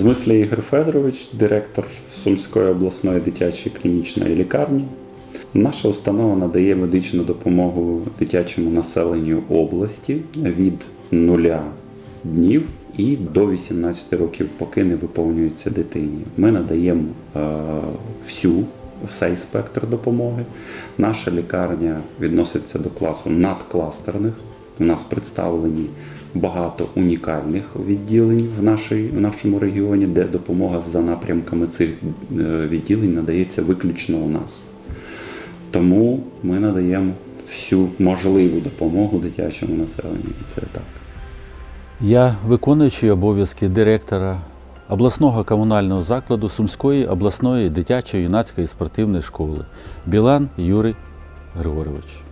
Змислі Ігор Федорович, директор Сумської обласної дитячої клінічної лікарні. Наша установа надає медичну допомогу дитячому населенню області від 0 днів і до 18 років, поки не виповнюється дитині. Ми надаємо е, всю, всей спектр допомоги. Наша лікарня відноситься до класу надкластерних. У нас представлені багато унікальних відділень в, нашій, в нашому регіоні, де допомога за напрямками цих е, відділень надається виключно у нас. Тому ми надаємо всю можливу допомогу дитячому населенню. І це так. Я виконуючий обов'язки директора обласного комунального закладу Сумської обласної дитячої юнацької спортивної школи Білан Юрій Григорович.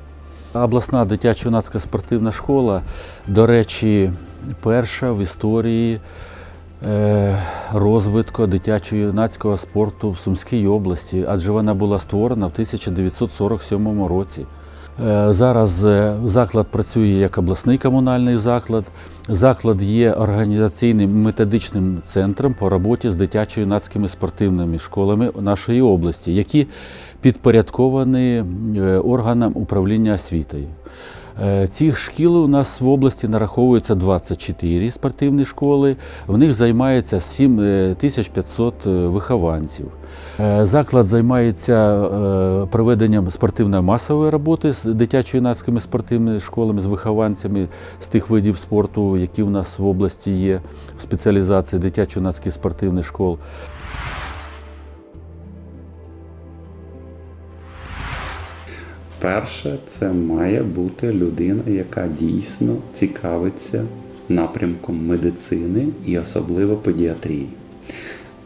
Обласна дитяча юнацька спортивна школа, до речі, перша в історії е, розвитку дитячого юнацького спорту в Сумській області, адже вона була створена в 1947 році. Е, Зараз е, заклад працює як обласний комунальний заклад. Заклад є організаційним методичним центром по роботі з дитячо-юнацькими спортивними школами нашої області, які підпорядковані е, органам управління освітою. Е, Цих шкіл у нас в області нараховується 24 спортивні школи. В них займається 7500 вихованців. Е, Заклад займається е, проведенням спортивно-масової роботи з дитячо-юнацькими спортивними школами, з вихованцями з тих видів спорту, які у нас в області є в спеціалізації дитячо-юнацьких спортивних школ. Перше, це має бути людина, яка дійсно цікавиться напрямком медицини і особливо педіатрії.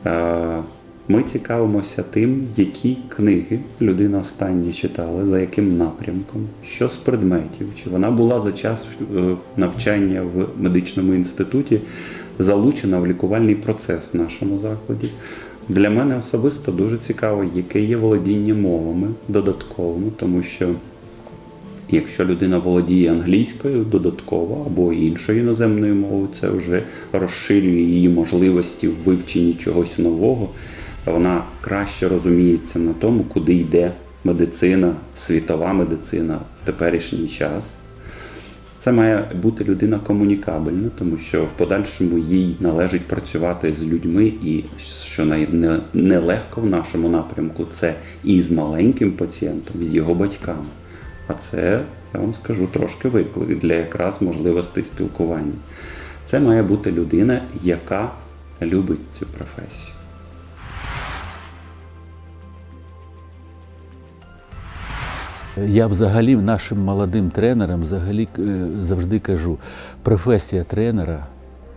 Е, Ми цікавимося тим, які книги людина останні читала, за яким напрямком, що з предметів, чи вона була за час е, навчання в медичному інституті залучена в лікувальний процес в нашому закладі. Для мене особисто дуже цікаво, яке є володіння мовами додатковими, тому що якщо людина володіє англійською додатково або іншою іноземною мовою, це вже розширює її можливості в вивченні чогось нового. Вона краще розуміється на тому, куди йде медицина, світова медицина в теперішній час. Це має бути людина комунікабельна, тому що в подальшому їй належить працювати з людьми, і що нелегко в нашому напрямку, це і з маленьким пацієнтом, і з його батьками. А це, я вам скажу, трошки виклик для якраз можливостей спілкування. Це має бути людина, яка любить цю професію. Я взагалі нашим молодим тренерам взагалі е, завжди кажу, професія тренера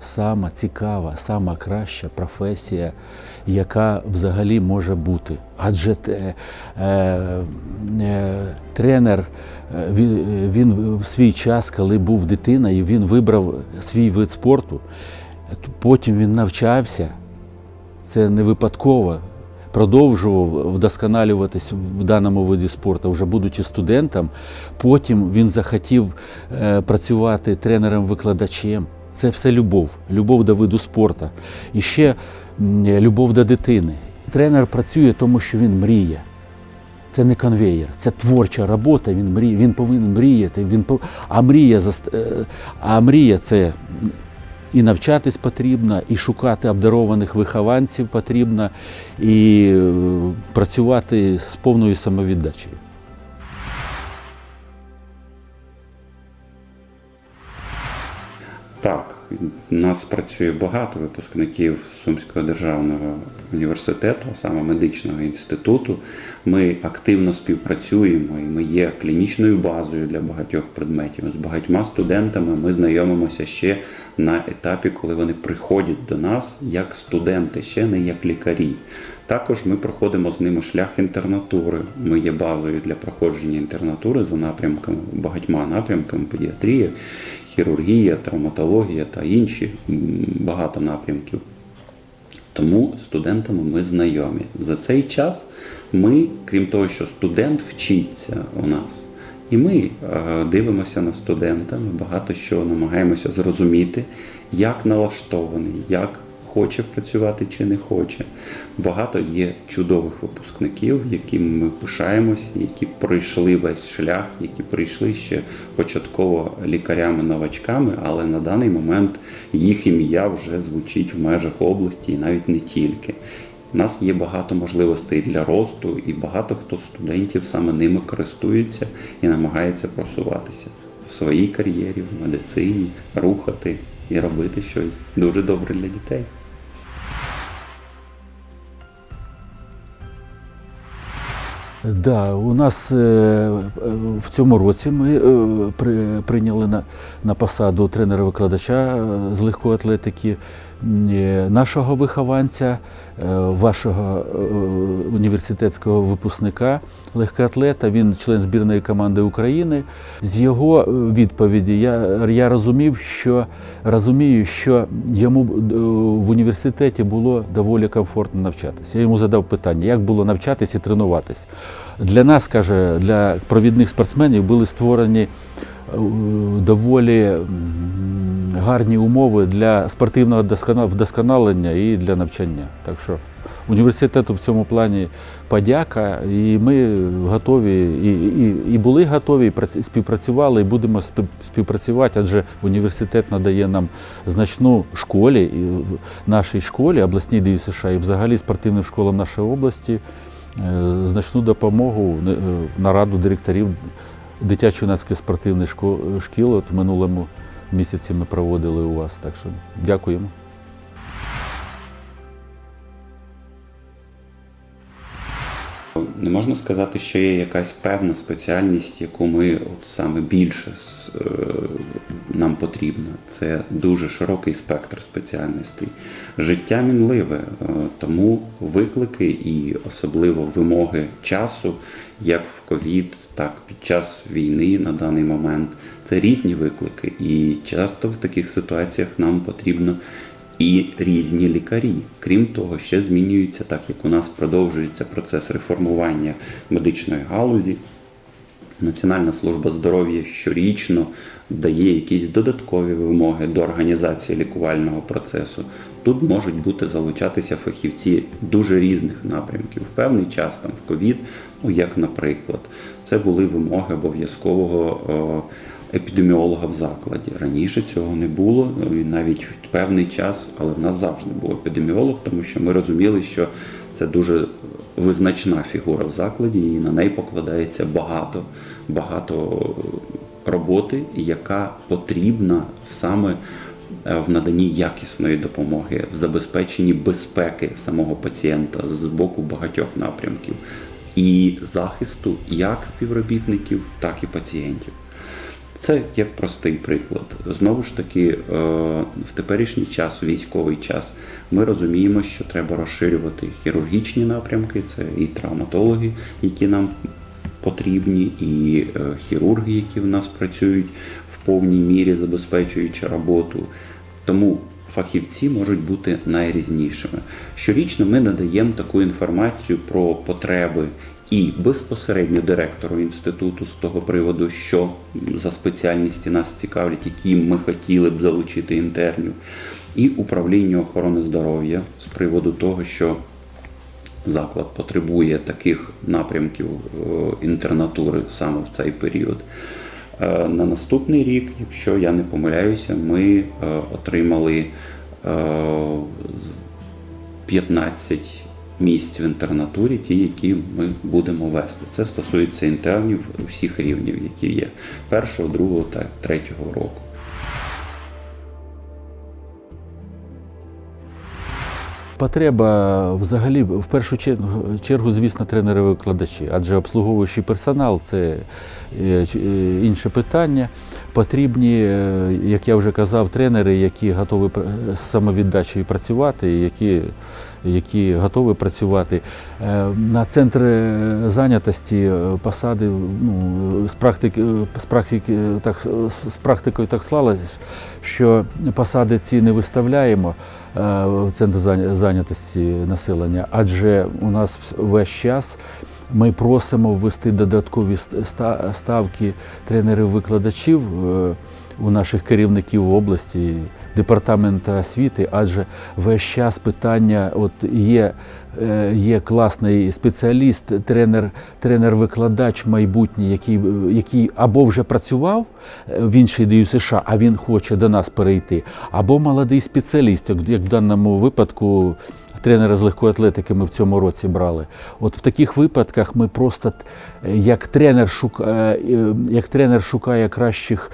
сама цікава, сама краща професія, яка взагалі може бути. Адже е, е, тренер е, він, він в свій час, коли був дитиною, він вибрав свій вид спорту, потім він навчався. Це не випадково. Продовжував вдосконалюватись в даному виді спорту, вже будучи студентом. Потім він захотів е, працювати тренером-викладачем. Це все любов, любов до виду спорту. І ще любов до дитини. Тренер працює тому, що він мріє. Це не конвеєр, це творча робота. Він мріє, він повинен мріяти. Він пов... А мрія е, а мрія це і навчатись потрібно, і шукати обдарованих вихованців потрібно, і е, працювати з повною самовіддачею. Так, нас працює багато випускників Сумського державного університету, а саме медичного інституту. Ми активно співпрацюємо і ми є клінічною базою для багатьох предметів. З багатьма студентами ми знайомимося ще на етапі, коли вони приходять до нас як студенти, ще не як лікарі. Також ми проходимо з ними шлях інтернатури. Ми є базою для проходження інтернатури за напрямками, багатьма напрямками педіатрія, хірургія, травматологія та інші багато напрямків. Тому студентами ми знайомі. За цей час ми, крім того, що студент вчиться у нас, і ми е, дивимося на студента, ми багато що намагаємося зрозуміти, як налаштований, як хоче працювати чи не хоче. Багато є чудових випускників, якими ми пишаємось, які пройшли весь шлях, які прийшли ще початково лікарями-новачками, але на даний момент їх ім'я вже звучить в межах області і навіть не тільки. У нас є багато можливостей для росту, і багато хто студентів саме ними користується і намагається просуватися в своїй кар'єрі, в медицині, рухати і робити щось дуже добре для дітей. Да, у нас е, е, в цьому році ми е, при, прийняли на, на посаду тренера-викладача з легкої атлетики нашого вихованця, вашого університетського випускника легкоатлета. Він член збірної команди України. З його відповіді я, я розумів, що розумію, що йому в університеті було доволі комфортно навчатися. Я йому задав питання, як було навчатися і тренуватись. Для нас, каже, для провідних спортсменів були створені е, доволі гарні умови для спортивного вдосконалення і для навчання. Так що університету в цьому плані подяка, і ми готові, і, і, і були готові, і співпрацювали, і будемо співпрацювати, адже університет надає нам значну школі, нашій школі, обласній ДЮСШ, і взагалі спортивним школам нашої області значну допомогу е, на раду директорів дитячо-юнацьких спортивних шкіл. От в минулому місяці ми проводили у вас. Так що дякуємо. Не можна сказати, що є якась певна спеціальність, яку ми от саме більше е, нам потрібна. Це дуже широкий спектр спеціальностей. Життя мінливе, е, тому виклики і особливо вимоги часу, як в ковід, так під час війни на даний момент. Це різні виклики, і часто в таких ситуаціях нам потрібно і різні лікарі. Крім того, ще змінюється, так як у нас продовжується процес реформування медичної галузі. Національна служба здоров'я щорічно дає якісь додаткові вимоги до організації лікувального процесу. Тут можуть бути залучатися фахівці дуже різних напрямків. В певний час, там в ковід, ну як наприклад, це були вимоги обов'язкового е, епідеміолога в закладі. Раніше цього не було, навіть в певний час, але в нас завжди був епідеміолог, тому що ми розуміли, що це дуже визначна фігура в закладі, і на неї покладається багато, багато роботи, яка потрібна саме е, в наданні якісної допомоги, в забезпеченні безпеки самого пацієнта з боку багатьох напрямків і захисту як співробітників, так і пацієнтів. Це як простий приклад. Знову ж таки, е, в теперішній час, військовий час, ми розуміємо, що треба розширювати хірургічні напрямки, це і травматологи, які нам потрібні, і е, хірурги, які в нас працюють в повній мірі, забезпечуючи роботу. Тому фахівці можуть бути найрізнішими. Щорічно ми надаємо таку інформацію про потреби і безпосередньо директору інституту з того приводу, що за спеціальності нас цікавлять, які ми хотіли б залучити інтернів, і управлінню охорони здоров'я з приводу того, що заклад потребує таких напрямків е, інтернатури саме в цей період. Е, На наступний рік, якщо я не помиляюся, ми е, отримали е, 15 місць в інтернатурі, ті, які ми будемо вести. Це стосується інтернів усіх рівнів, які є першого, другого та третього року. Потреба взагалі в першу чергу, звісно, тренери-викладачі, адже обслуговуючий персонал це е, е, інше питання. Потрібні, е, як я вже казав, тренери, які готові з самовіддачею працювати, які, які готові працювати. Е, На центр е, зайнятості е, посади ну, з практики, з практики так з практикою так склалось, що посади ці не виставляємо е, в центр зайня- зайнятості населення, адже у нас весь час ми просимо ввести додаткові ста- ставки тренерів-викладачів у наших керівників області, департаменту освіти, адже весь час питання, от є, є класний спеціаліст, тренер, тренер-викладач майбутній, який, який або вже працював е, в іншій ДЮ США, а він хоче до нас перейти, або молодий спеціаліст, як в даному випадку. Тренера з легкої атлетики ми в цьому році брали. От в таких випадках ми просто як тренер шукає, як тренер шукає кращих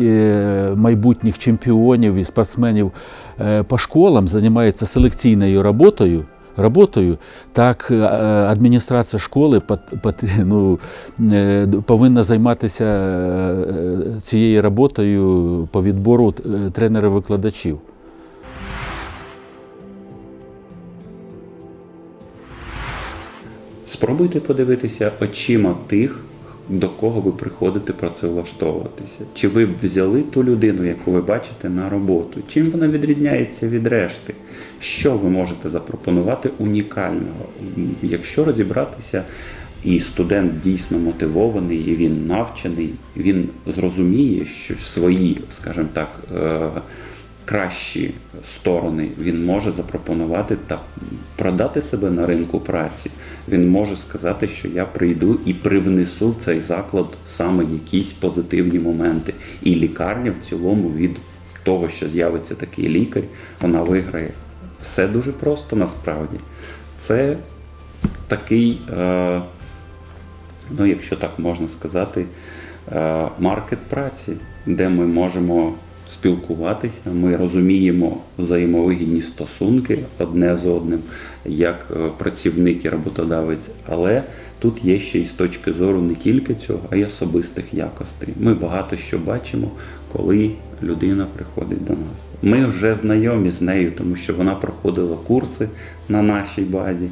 е, майбутніх чемпіонів і спортсменів е, по школам, займається селекційною роботою. Роботою, так е, адміністрація школи ну, е, повинна займатися е, цією роботою по відбору е, тренерів-викладачів. Спробуйте подивитися очима тих, до кого ви приходите працевлаштовуватися. Чи ви взяли ту людину, яку ви бачите на роботу? Чим вона відрізняється від решти? Що ви можете запропонувати унікального? Якщо розібратися, і студент дійсно мотивований, і він навчений, він зрозуміє, що свої, скажімо так, е, кращі сторони він може запропонувати та продати себе на ринку праці. Він може сказати, що я прийду і привнесу в цей заклад саме якісь позитивні моменти. І лікарня в цілому від того, що з'явиться такий лікар, вона виграє. Все дуже просто насправді. Це такий, е, ну якщо так можна сказати, е, маркет праці, де ми можемо спілкуватися, ми розуміємо взаємовигідні стосунки одне з одним, як е, працівник і роботодавець. Але тут є ще й з точки зору не тільки цього, а й особистих якостей. Ми багато що бачимо, коли людина приходить до нас. Ми вже знайомі з нею, тому що вона проходила курси на нашій базі.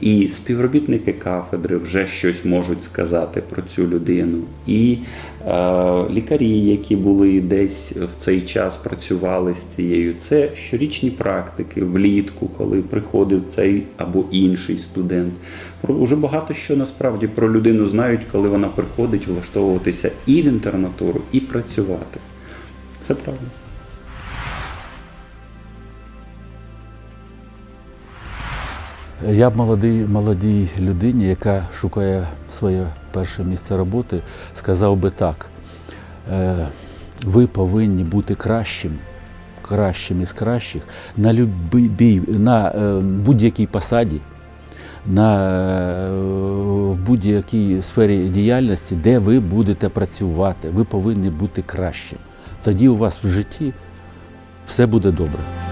І співробітники кафедри вже щось можуть сказати про цю людину. І е, лікарі, які були десь в цей час працювали з цією, це щорічні практики влітку, коли приходив цей або інший студент. Про уже багато що насправді про людину знають, коли вона приходить влаштовуватися і в інтернатуру, і працювати. Це правда. Я б молодій людині, яка шукає своє перше місце роботи, сказав би так: е, ви повинні бути кращим, кращим із кращих на, любій, на е, будь-якій посаді, на е, в будь-якій сфері діяльності, де ви будете працювати. Ви повинні бути кращим. Тоді у вас в житті все буде добре.